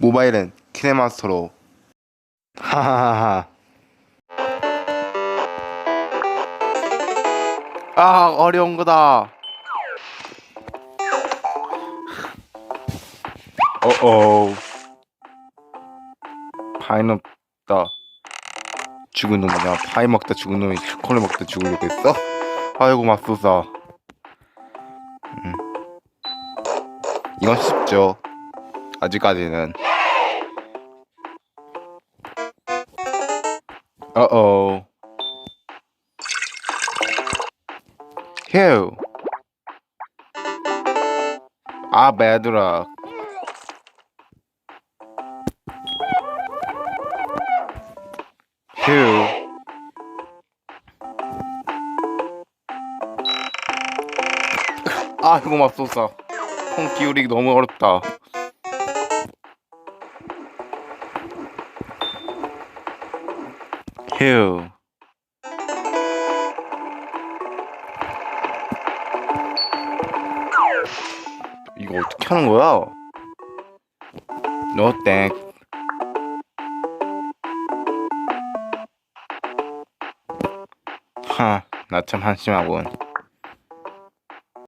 모바일은 키네마스터로. 하하하하. 아 어려운 거다. 어어. 파이 먹다. 죽은 놈이냐 파이 먹다 죽은 놈이 초콜릿 먹다 죽으려고 했어? 아이고 맙소사. 음. 이건 쉽죠 아직까지는 어어 휴 아, 배드락. 휴. 아이고, 맙소사. 콩 기울이기 너무 어렵다. 휴. 이거 어떻게 하는 거야? No thank. 하, 나 참 한심하군.